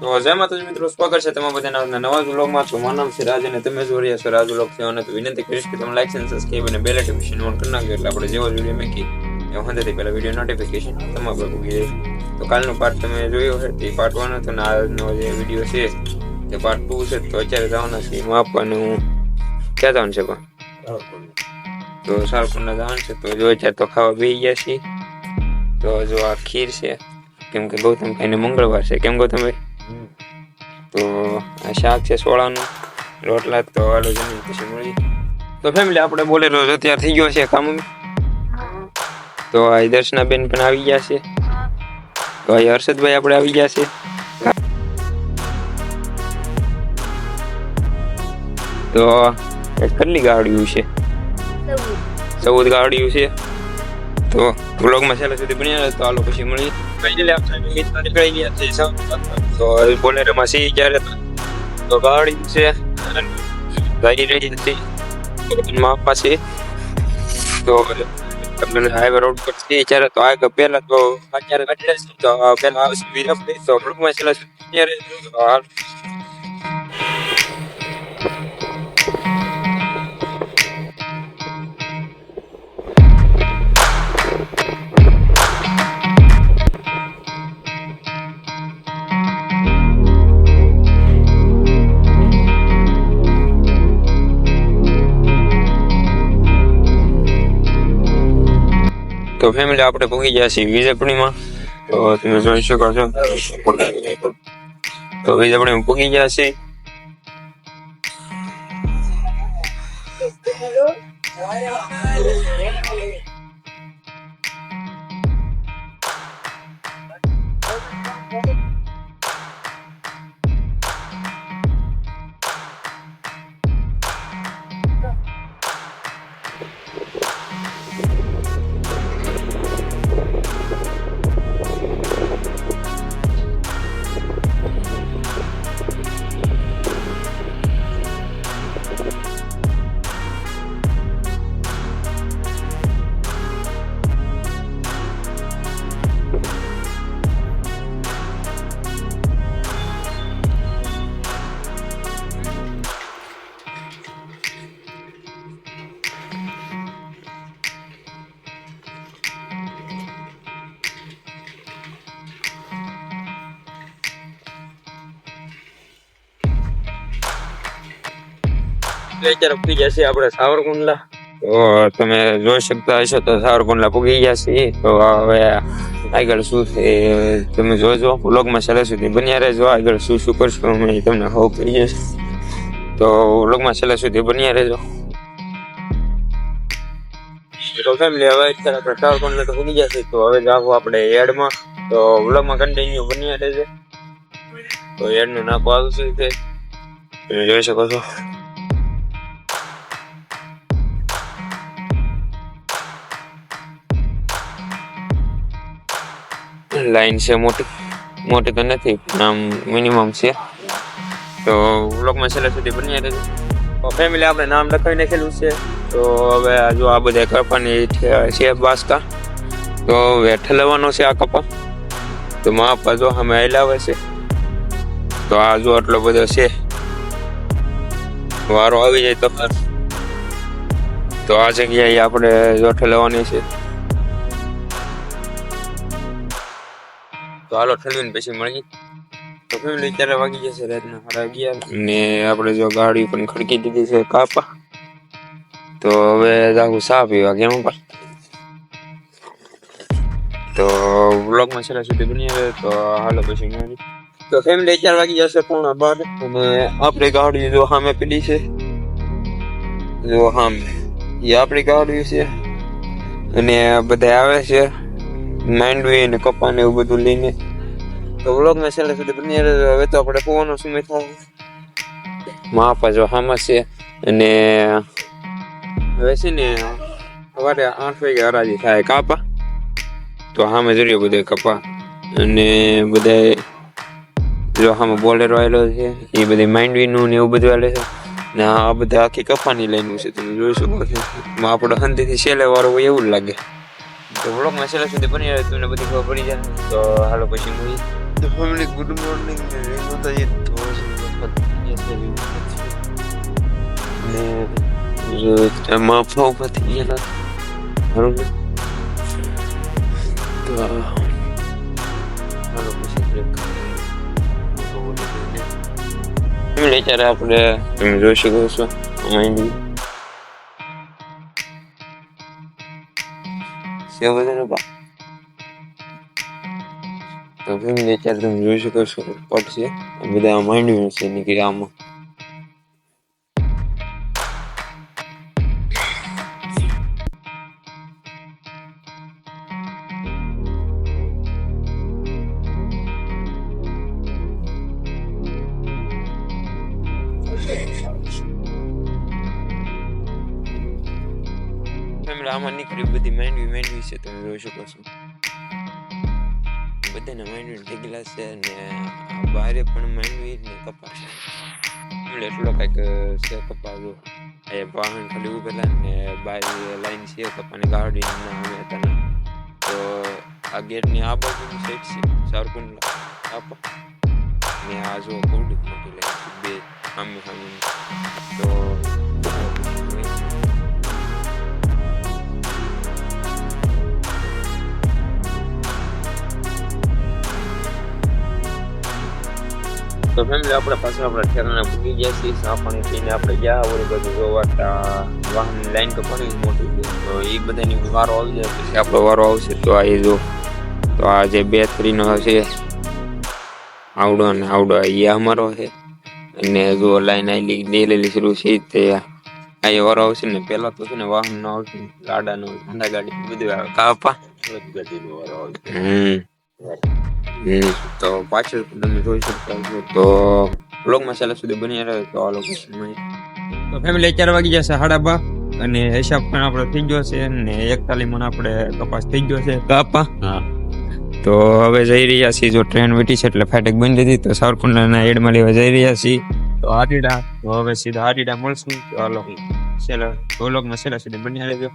તો જય માતાજી મિત્રો, સ્વાગત છે તમારા બધાના નવા વ્લોગમાં તો મારું નામ છે રાજ અને તમે જોઈ રહ્યા છો રાજ વ્લોગ છે અને તો વિનંતી કરીશ કે તમે લાઈક અને સબસ્ક્રાઇબ અને બેલ નોટિફિકેશન ઓન કરી નાખજો. એટલે આપણે જેવો વીડિયો મેકી એ હંધેથી પહેલા વીડિયો નોટિફિકેશન તમારા પર પૂગી તો કાલનો પાર્ટ તમે જોયો છે તે પાર્ટ વન હતો અને આજનો જે વીડિયો છે, તે પાર્ટ ટુ છે. તો અત્યારે જવાના છે એમાં આપવાનું ક્યાં જવાનું છે પણ? તો સારકુંડલા જવાનું છે. તો જો અત્યારે તો ખાવા બેસી ગયા છીએ. તો જો આ ખીર છે, કેમ કે ગૌતમ ભાઈને મંગળવાર છે. કેમ ગૌતમ ભાઈ? તો આ શાક છે સોળાનું રોટલા તો હાલો જમીન પછી મળી. તો ફેમિલી આપણે બોલેરો રોજ તૈયાર થઈ ગયો છે કામ તો આ દર્શનાબેન પણ આવી ગયા છે. તો આ હર્ષદભાઈ આપણે આવી ગયા છે. તો કેટલી ગાડીઓ છે? ચૌદ ગાડીઓ છે. તો બ્લોગમાં છેલ્લે સુધી બન્યા તો આલો પછી મળી નીકળી ગયા છે તો બોલેરોમાં સી ક્યારે? તો ગાડી છે. ગાડી રહી હતી. માં પાસે તો તમને હાઈવે રોડ પર છે ત્યારે તો આગળ પહેલા તો અત્યારે તો પહેલા આવશે. વિરમ તો બ્લોગમાં છેલ્લે સુધી તો ફેમિલી આપણે પહોંચી ગયા છીએ વીજપણીમાં તો તમે જોઈ શકો છો. તો વીજપણીમાં પહોંચી ગયા છીએ. તો અત્યારે પૂગી ગયા છીએ આપણે સાવરકુંડલા તો તમે જોઈ શકતા હશો તો સાવરકુંડલા પૂગી ગયા છીએ તો હવે આગળ શું છે એ તમે જોજો વ્લોગમાં છેલ્લે સુધી બન્યા રહેજો આગળ શું શું કરશું અમે એ તમને હોપ કહીએ તો વ્લોગમાં છેલ્લે સુધી બન્યા રહેજો તો ફેમિલી હવે અત્યારે આપણે સાવરકુંડલા તો પૂગી ગયા છીએ તો હવે જાવું આપણે એડમાં તો વ્લોગમાં કન્ટિન્યુ બન્યા રહેશે તો એડનું નાખો આવશે છે તમે જોઈ શકો છો લાઈન છે, મોટી મોટી તો નથી, પણ આમ મિનિમમ છે. તો વ્લોગમાં છેલ્લે સુધી બન્યા રહેજો. તો ફેમિલી આપણે નામ લખાવી નાખેલું છે. તો હવે જો આ બધા કપાની છે છે બાસકા. તો હવે ઠલવવાનો છે આ કપા. તો માપ જો અમે હલાવે છે. તો આ જો આટલો બધો છે. વારો આવી જાય તો. તો આ જગ્યાએ આપણે જો લેવાની છે. તો હાલો ઠલવીને પછી મળી તો ફેમિલી અત્યારે વાગી જશે રાતના સાડા અગિયાર. ને આપણે જો ગાડી પણ ખડકી દીધી છે કાપા. તો હવે જાગું સા પીવા કેમ પણ. તો બ્લોગમાં છેલ્લા સુધી બની રહે, તો હાલો પછી મળી તો ફેમિલી અત્યારે વાગી જશે પૂર્ણ બાર. અને આપણી ગાડી જો સામે પેલી છે. જો સામે. એ આપણી ગાડી છે. અને બધા આવે છે. માંડવી ને કપા ને એવું બધું લઈને. તો વ્લોગમાં છેલ્લે સુધી બની હવે તો આપણે પોવાનો સમય થાય. માપા જો હામાં છે અને હવે છે ને સવારે આઠ વાગે હરાજી થાય કાપા. તો સામે જોઈએ બધે કપા. અને બધા જો હામે બોલેરો આવેલો છે, એ બધી માંડવીનું ને એવું બધું આવેલું છે. ને આ બધા આખી કપાની લઈને છે, તમે જોઈ શકો છો. આપણો હંતીથી છેલ્લે વાળો હોય એવું જ લાગે. તો વ્લોગમાં છેલ્લે સુધી બની રહે તમને બધી ખબર પડી જાય તો હાલો પછી મૂવી તો ફેમિલી ગુડ મોર્નિંગ રેનુ તો એ ને એમાં ફાવ પતી ગયેલા બરોબર તો હાલો પછી બ્રેક અત્યારે આપણે તમે જોઈ શકો છો માઇન્ડ સેવ બધાને બા તો ફેમિલી તમે જોઈ શકો છો છે બધા માંડ્યું છે, નીકળ્યા આમાં. ફેમિલી આમાં નીકળી બધી માંડવી માંડવી છે, તમે જોઈ શકો છો. બધાને માંડવી ગયેલા છે ને બહારે પણ માંડવી ને કપાસ. એટલે એટલો કંઈક છે કપાસ એ વાહન ખાલી ઉભેલા ને બારી લાઈન છે કપાની ગાડી અમે હતા તો આ ગેટની આ બાજુની સાઈડ છે સારકુંડ આપા. ને આ જો કૌડી મોટી લાઈન બે આમ સામે તો તો ફેમિલી આપણે પાછા આપણા ઠેરાને ભૂગી ગયા છીએ. ચા પાણી પીને આપણે ગયા ઓલી બધું. જોવા વાહનની લાઈન તો ઘણી મોટી છે. તો એ બધાની વારો આવી જાય પછી આપણો વારો આવશે. તો આ એ જો તો આ જે બે થ્રીનો છે આવડો અને આવડો એ અમારો છે. અને જો લાઈન આવેલી દેલેલી શરૂ છે તે આ એ વારો આવશે ને પેલા તો છે ને વાહન નો આવશે ગાડાનો ઠંડા ગાડી બધું આવે. કાપા આવશે. હમ. તો પાછળ તમે જોઈ શકતા છો તો બ્લોગમાં છેલ્લા સુધી બની તો આ લોકેશનમાં તો ફેમિલી ચાર વાગી જશે સાડા બા અને હિસાબ પણ આપણો થઈ ગયો છે અને એકતાલી મણ આપણે કપાસ થઈ ગયો છે. કાપા તો હવે જઈ રહ્યા છીએ જો ટ્રેન વેટી છે એટલે ફાટક બંધ હતી તો સાવરકુંડલાના એડમાં લેવા જઈ રહ્યા છીએ. તો આટીડા તો હવે સીધા આટીડા મળશું. ચાલો છેલ્લા બ્લોગમાં છેલ્લા સુધી બની રહેજો.